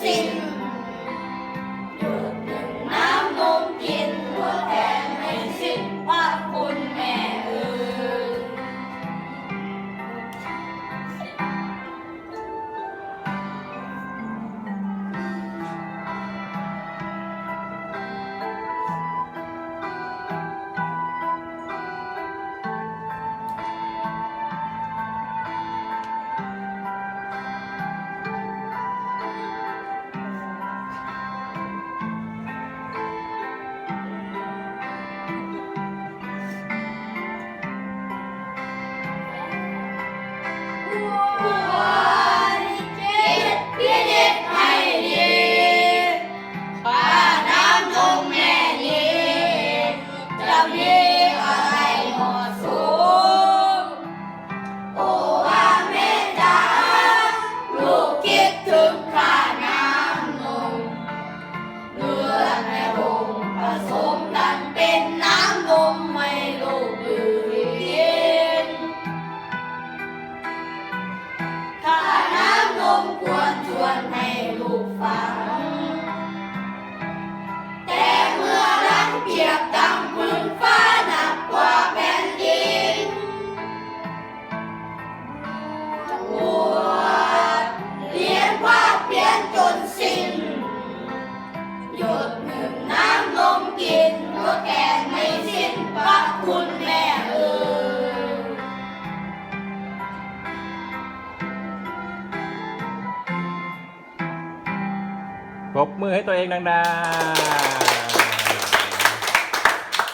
sin. pelo fato. บมือให้ตัวเองดังๆ